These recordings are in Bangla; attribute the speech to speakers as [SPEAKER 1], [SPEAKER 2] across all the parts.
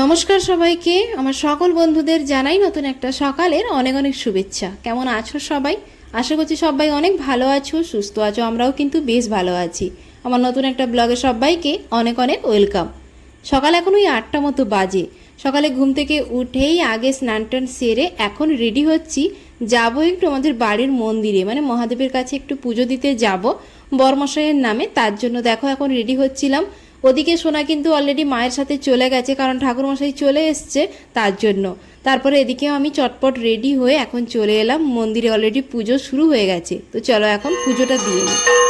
[SPEAKER 1] নমস্কার সবাইকে। আমার সকল বন্ধুদের জানাই নতুন একটা সকালের অনেক অনেক শুভেচ্ছা। কেমন আছো সবাই? আশা করছি সবাই অনেক ভালো আছো, সুস্থ আছো, আমরাও কিন্তু বেশ ভালো আছি। আমার নতুন একটা ব্লগে সবাইকে অনেক অনেক ওয়েলকাম। সকাল এখন ওই আটটা মতো বাজে। সকালে ঘুম থেকে উঠেই আগে স্নান টান সেরে এখন রেডি হচ্ছি। যাব একটু আমাদের বাড়ির মন্দিরে মানে মহাদেবের কাছে একটু পুজো দিতে যাব। বরমশাইয়ের নামে, তার জন্য দেখো এখন রেডি হচ্ছিলাম। ওদিকে সোনা কিন্তু অলরেডি মায়ের সাথে চলে গেছে, কারণ ঠাকুরমশাই চলে এসছে তার জন্য। তারপরে এদিকেও আমি চটপট রেডি হয়ে এখন চলে এলাম, মন্দিরে অলরেডি পুজো শুরু হয়ে গেছে। তো চলো এখন পুজোটা দিয়ে নিই।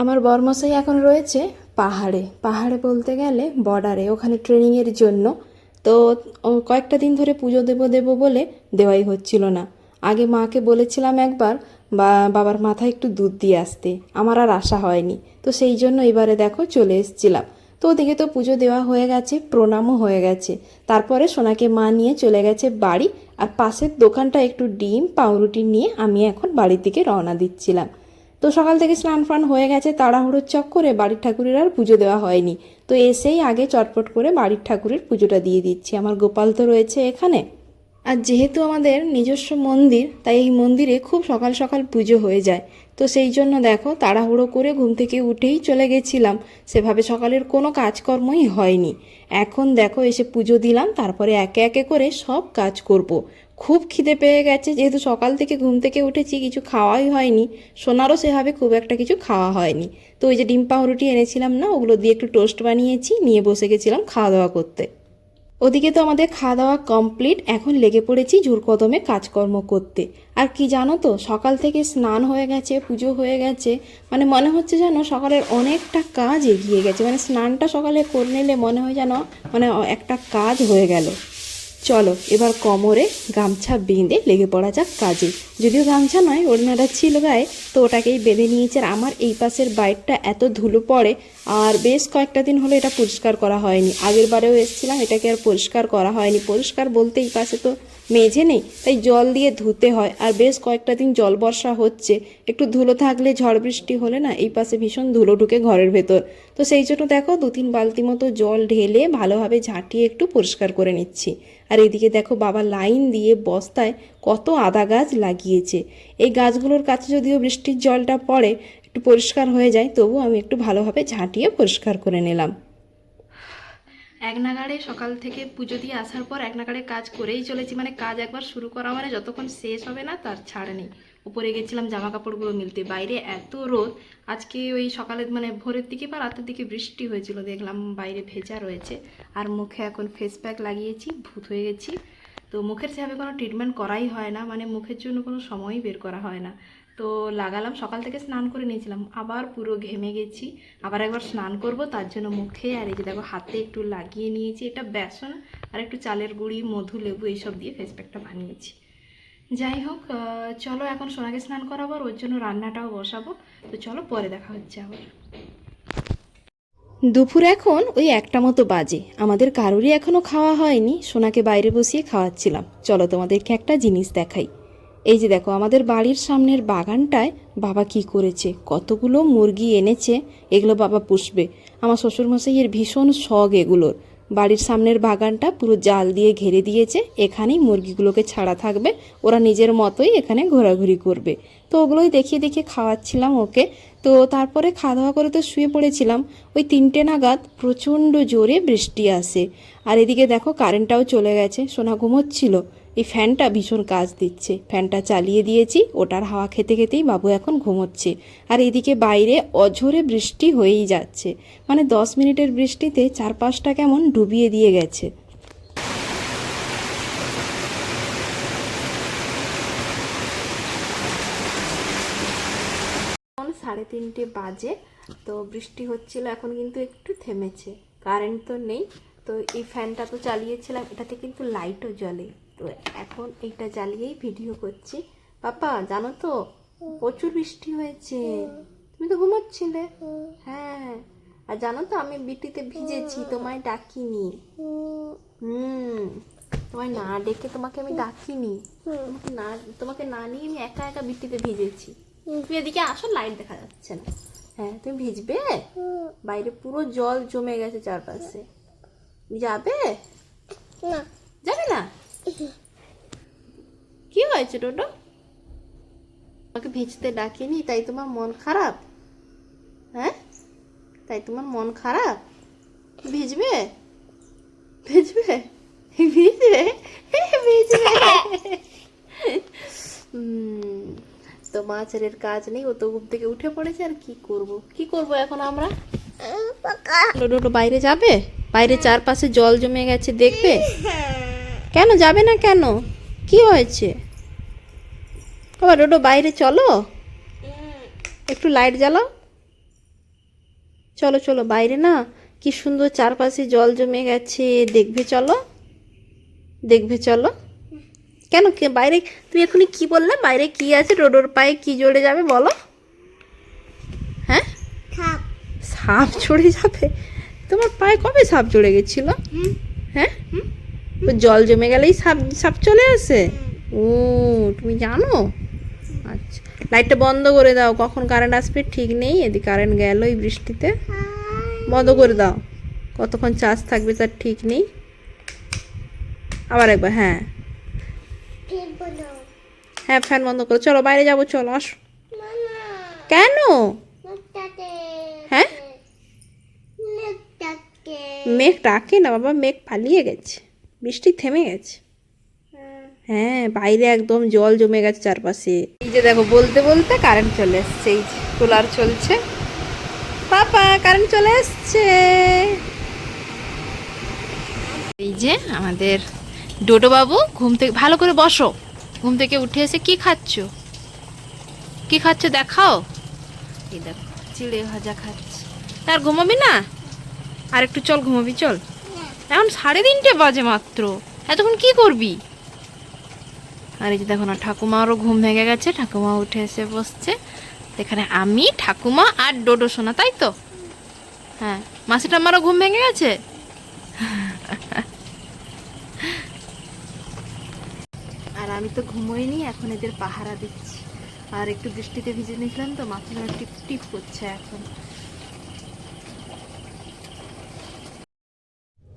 [SPEAKER 1] আমার বরমশাই এখন রয়েছে পাহাড়ে। পাহাড়ে বলতে গেলে বর্ডারে ওখানে ট্রেনিংয়ের জন্য। তো কয়েকটা দিন ধরে পুজো দেবো দেবো বলে দেওয়াই হচ্ছিল না। আগে মাকে বলেছিলাম একবার, বা, বাবার মাথায় একটু দুধ দিয়ে আসতে। আমার আর আশা হয়নি। তো সেই জন্য এবারে দেখো চলে এসেছিলাম। তো ওদিকে তো পুজো দেওয়া হয়ে গেছে, প্রণামও হয়ে গেছে। তারপরে সোনাকে মা নিয়ে চলে গেছে বাড়ি। আর পাশের দোকানটা একটু ডিম, পাউরুটি নিয়ে আমি এখন বাড়ির দিকে রওনা দিচ্ছিলাম। তো সকাল থেকে স্নান ফান হয়ে গেছে, তাড়াহুড়োর চক্করে বাড়ির ঠাকুরের আর পুজো দেওয়া হয়নি। তো এসেই আগে চটপট করে বাড়ির ঠাকুরের পুজোটা দিয়ে দিচ্ছি। আমার গোপাল তো রয়েছে এখানে। আর যেহেতু আমাদের নিজস্ব মন্দির, তাই এই মন্দিরে খুব সকাল সকাল পুজো হয়ে যায়। তো সেই জন্য দেখো, তাড়াহুড়ো করে ঘুম থেকে উঠেই চলে গেছিলাম। সেভাবে সকালের কোনো কাজকর্মই হয়নি। এখন দেখো, এসে পুজো দিলাম, তারপরে একে একে করে সব কাজ করব। খুব খিদে পেয়ে গেছে, যেহেতু সকাল থেকে ঘুম থেকে উঠেছি, কিছু খাওয়াই হয়নি। সোনারও সেভাবে খুব একটা কিছু খাওয়া হয়নি। তো ওই যে ডিম পাউরুটি এনেছিলাম না, ওগুলো দিয়ে একটু টোস্ট বানিয়েছি, নিয়ে বসে গেছিলাম খাওয়া দাওয়া করতে। ওদিকে তো আমাদের খাওয়া দাওয়া কমপ্লিট, এখন লেগে পড়েছি জোর কদমে কাজকর্ম করতে। আর কি জানো তো, সকাল থেকে স্নান হয়ে গেছে, পুজো হয়ে গেছে মানে মনে হচ্ছে যেন সকালের অনেকটা কাজ এগিয়ে গেছে মানে স্নানটা সকালে করে নিলে মনে হয় যেন মানে একটা কাজ হয়ে গেল। চলো, এবার কোমরে গামছা বেঁধে লেগে পড়া যাক কাজে। যদিও গামছা নয়, ওড়নাটা ছিল গায়ে, তো ওটাকেই বেঁধে নিয়েছে। আর আমার এই পাশের বাইকটা এত ধুলো পড়ে, আর বেশ কয়েকটা দিন হলো এটা পরিষ্কার করা হয়নি। আগের বারেও এসেছিলাম, এটাকে আর পরিষ্কার করা হয়নি। পরিষ্কার বলতে এই পাশে তো মেঝে নেই, তাই জল দিয়ে ধুতে হয়। আর বেশ কয়েকটা দিন জল বর্ষা হচ্ছে, একটু ধুলো থাকলে ঝড় বৃষ্টি হলে না, এই পাশে ভীষণ ধুলো ঢুকে ঘরের ভেতর। তো সেই জন্য দেখো দু তিন বালতি মতো জল ঢেলে ভালোভাবে ঝাঁটিয়ে একটু পরিষ্কার করে নিচ্ছি। আর এদিকে দেখো বাবা লাইন দিয়ে বস্তায় কত আদা গাছ লাগিয়েছে। এই গাছগুলোর কাছে যদিও বৃষ্টির জলটা পড়ে, একটু পরিষ্কার হয়ে যায়, তবু আমি একটু ভালোভাবে ঝাঁটিয়ে পরিষ্কার করে নিলাম। এক নাগাড়ে সকাল থেকে পুজো দিয়ে আসার পর এক নাগাড়ে কাজ করেই চলেছি। মানে কাজ একবার শুরু করা মানে যতক্ষণ শেষ হবে না, তার ছাড় নেই। উপরে গেছিলাম জামা কাপড়গুলো মিলতে। বাইরে এত রোদ, আজকে ওই সকালে মানে ভোরের দিকে বা রাতের দিকে বৃষ্টি হয়েছিল, দেখলাম বাইরে ভেজা রয়েছে। আর মুখে এখন ফেস প্যাক লাগিয়েছি, ভূত হয়ে গেছি। তো মুখের সেভাবে কোনো ট্রিটমেন্ট করাই হয় না মানে মুখের জন্য কোনো সময়ই বের করা হয় না। তো লাগালাম, সকাল থেকে স্নান করে নিয়েছিলাম, আবার পুরো ঘেমে গেছি। আবার একবার স্নান করব, তার জন্য মুখে, আর এই যে দেখো, হাতে একটু লাগিয়ে নিয়েছি, এটা বেসন আর একটু চালের গুঁড়ি, মধু, লেবু, এইসব দিয়ে ফেস প্যাকটা বানিয়েছি। যাই হোক চলো এখন সোনাকে স্নান করাবো আর ওর জন্য রান্নাটাও বসাবো। তো চলো পরে দেখা হচ্ছে আবার। দুপুর এখন ওই একটা মতো বাজে। আমাদের কারোরই এখনও খাওয়া হয়নি। সোনাকে বাইরে বসিয়ে খাওয়াচ্ছিলাম। চলো তোমাদেরকে একটা জিনিস দেখাই। এই যে দেখো, আমাদের বাড়ির সামনের বাগানটায় বাবা কি করেছে? কতগুলো মুরগি এনেছে, এগুলো বাবা পুষবে। আমার শ্বশুরমশাইয়ের ভীষণ শখ এগুলোর। বাড়ির সামনের বাগানটা পুরো জাল দিয়ে ঘেরে দিয়েছে। এখানেই মুরগিগুলোকে ছাড়া থাকবে। ওরা নিজের মতোই এখানে ঘোরাঘুরি করবে। তো ওগুলোই দেখিয়ে দেখিয়ে খাওয়াচ্ছিলাম ওকে। তো তারপরে খাওয়া দাওয়া করে তো শুয়ে পড়েছিলাম। ওই তিনটে নাগাদ প্রচণ্ড জোরে বৃষ্টি আসে। আর এদিকে দেখো কারেন্টটাও চলে গেছে। সোনা ঘুমোচ্ছিল। এই ফ্যানটা ভীষণ কাজ দিচ্ছে। ফ্যানটা চালিয়ে দিয়েছি, ওটার হাওয়া খেতে খেতেই বাবু এখন ঘুমোচ্ছে। আর এদিকে বাইরে অঝোরে বৃষ্টি হয়েই যাচ্ছে। মানে দশ মিনিটের বৃষ্টিতে চারপাশটা কেমন ডুবিয়ে দিয়ে গেছে। সাড়ে তিনটে বাজে, তো বৃষ্টি হচ্ছিল, এখন কিন্তু একটু থেমেছে। কারেন্ট তো নেই, তো এই ফ্যানটা তো চালিয়েছিলাম, এটাতে কিন্তু লাইটও জ্বলে। তো এখন এইটা জ্বালিয়েই ভিডিও করছি। পাপা জানো তো প্রচুর বৃষ্টি হয়েছে। তুমি তো ঘুমাচ্ছিলে? হ্যাঁ। আর জানো তো আমি বৃষ্টিতে ভিজেছি তোমায় ডাকিনি। হুম। তোমায় না ডেকে তোমাকে আমি ডাকিনি। তোমাকে না তোমাকে না নিয়ে আমি একা একা বৃষ্টিতে ভিজেছি। তুমি এদিকে আসো লাইট দেখা যাচ্ছে না। হ্যাঁ তুমি ভিজবে? বাইরে পুরো জল জমে গেছে চারপাশে। যাবে?
[SPEAKER 2] না।
[SPEAKER 1] যাবে না? কি হয়েছে টোটো আমাকে ভিজতে ডাকিনি তাই তোমার মন খারাপ? হ্যাঁ? তাই তোমার মন খারাপ? ভিজবে? ভিজবে? ভিজবে? ভিজবে? তো মা ছেলের কাজ নেই ও তো ঘুম থেকে উঠে পড়েছে আর কি করব? কি করব এখন আমরা? বাইরে যাবে? বাইরে চারপাশে জল জমে গেছে দেখবে? কেন? যাবে না কেন? কি হয়েছে? বাবা ডোডো বাইরে চলো। একটু লাইট জ্বালাও। চলো চলো বাইরে না। কি সুন্দর চারপাশে জল জমে গেছে। দেখবে চলো। দেখবে চলো। কেন? কে বাইরে? তুমি এখনই কি বললে? বাইরে কি আছে? ডোডোর পায়ে কি জড়ে যাবে বলো। হ্যাঁ? সাপ। চড়ে যাবে? তোমার পায়ে কবে সাপ চড়ে গেছিল? হ্যাঁ? জল জমে গেলেই সাপ সাপ চলে আসে? ও তুমি জানো? আচ্ছা লাইটটা বন্ধ করে দাও কখন কারেন্ট আসবে ঠিক নেই এদিকে কারেন্ট গেল এই বৃষ্টিতে। বন্ধ করে দাও কতক্ষণ চার্জ থাকবে তার ঠিক নেই। আবার একবার হ্যাঁ। হ্যাঁ ফ্যান বন্ধ করো চলো বাইরে যাব চলো আসো। কেন? হ্যাঁ? মেঘ ডাকে না বাবা মেঘ পালিয়ে গেছে। বৃষ্টি থেমে গেছে। হ্যাঁ। বাইরে একদম জল জমে গেছে চারপাশে। এই যে দেখো বলতে বলতে কারেন্ট চলে এসছে এই যে কুলার চলছে। পাপা কারেন্ট চলে এসছে। এই যে আমাদের ডোডো বাবু ঘুম থেকে ভালো করে বসো। ঘুম থেকে উঠে এসে কি খাচ্ছ? কি খাচ্ছ দেখাও। এই দেখো চিড়ে ভাজা খাচ্ছে। তার ঘুমাবি না? আর একটু চল ঘুমাবি চল। এখন সাড়ে তিনটে বাজে মাত্র। এতক্ষণ কি করবি? আর এই যে দেখো না, ঠাকুমারও ঘুম ভেঙে গেছে ঠাকুমা উঠে এসে বসছে। এখানে আমি, ঠাকুমা আর ডোডো সোনা, তাই তো? হ্যাঁ মাসিটা আমারও ঘুম ভেঙে গেছে? আর আমি তো ঘুমোইনি, এখন এদের পাহারা দিচ্ছি। আর একটু বৃষ্টিতে ভিজে নিয়েছিলাম তো মাথা টিপ টিপ করছে এখন।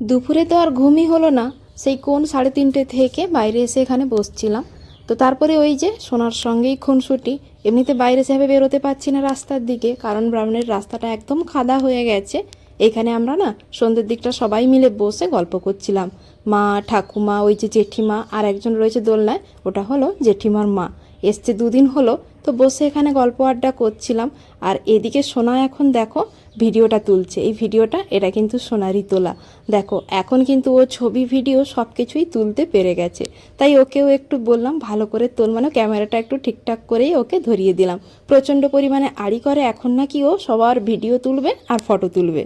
[SPEAKER 1] দুপুরে তো আর ঘুমই হলো না। সেই কোন সাড়ে তিনটে থেকে বাইরে এসে এখানে বসছিলাম। তো তারপরে ওই যে সোনার সঙ্গেই খুনসুটি, এমনিতে বাইরে সেভাবে বেরোতে পারছি না রাস্তার দিকে, কারণ ব্রাহ্মণের রাস্তাটা একদম খাদা হয়ে গেছে। এখানে আমরা না সন্ধ্যের দিকটা সবাই মিলে বসে গল্প করছিলাম। মা, ঠাকুমা, ওই যে জেঠিমা আর একজন রয়েছে দোলনায়, ওটা হলো জেঠিমার মা। এসছে দুদিন হলো তো বসে এখানে গল্প আড্ডা করছিলাম। আর এদিকে সোনা এখন দেখো ভিডিওটা তুলছে। এই ভিডিওটা এটা কিন্তু সোনারই তোলা। দেখো, এখন কিন্তু ও ছবি, ভিডিও সব কিছুই তুলতে পেরে গেছে। তাই ওকেও একটু বললাম, ভালো করে তোল। মানে ক্যামেরাটা একটু ঠিকঠাক করেই ওকে ধরিয়ে দিলাম। প্রচণ্ড পরিমাণে আড়ি করে এখন নাকি ও সবার ভিডিও তুলবে আর ফটো তুলবে।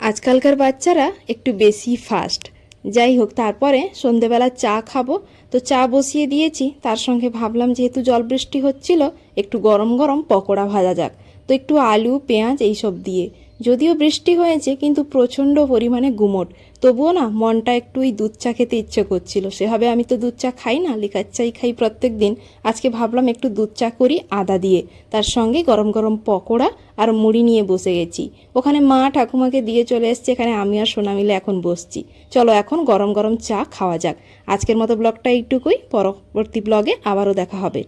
[SPEAKER 1] আজকালকার বাচ্চারা একটু বেশি ফাস্ট যাই হোক তারপরে সন্ধেবেলা চা খাব। তো চা বসিয়ে দিয়েছি। তার সঙ্গে ভাবলাম, যেহেতু জল বৃষ্টি হচ্ছিল, একটু গরম গরম পকোড়া ভাজা যাক। তো একটু আলু, পেঁয়াজ, এইসব দিয়ে। যদিও বৃষ্টি হয়েছে, কিন্তু প্রচণ্ড পরিমাণে গুমট। তবুও না, মনটা একটু ওই দুধ চা খেতে ইচ্ছে করছিল। সেভাবে আমি তো দুধ চা খাই না, লিকার চাই খাই প্রত্যেক দিন। আজকে ভাবলাম একটু দুধ চা করি আদা দিয়ে। তার সঙ্গে গরম গরম পকোড়া আর মুড়ি নিয়ে বসে গেছি। ওখানে মা ঠাকুমাকে দিয়ে চলে এসছে, এখানে আমি আর সোনা মিলে এখন বসছি। চলো এখন গরম গরম চা খাওয়া যাক। আজকের মতো ব্লগটা এইটুকুই, পরবর্তী ব্লগে আবারও দেখা হবে।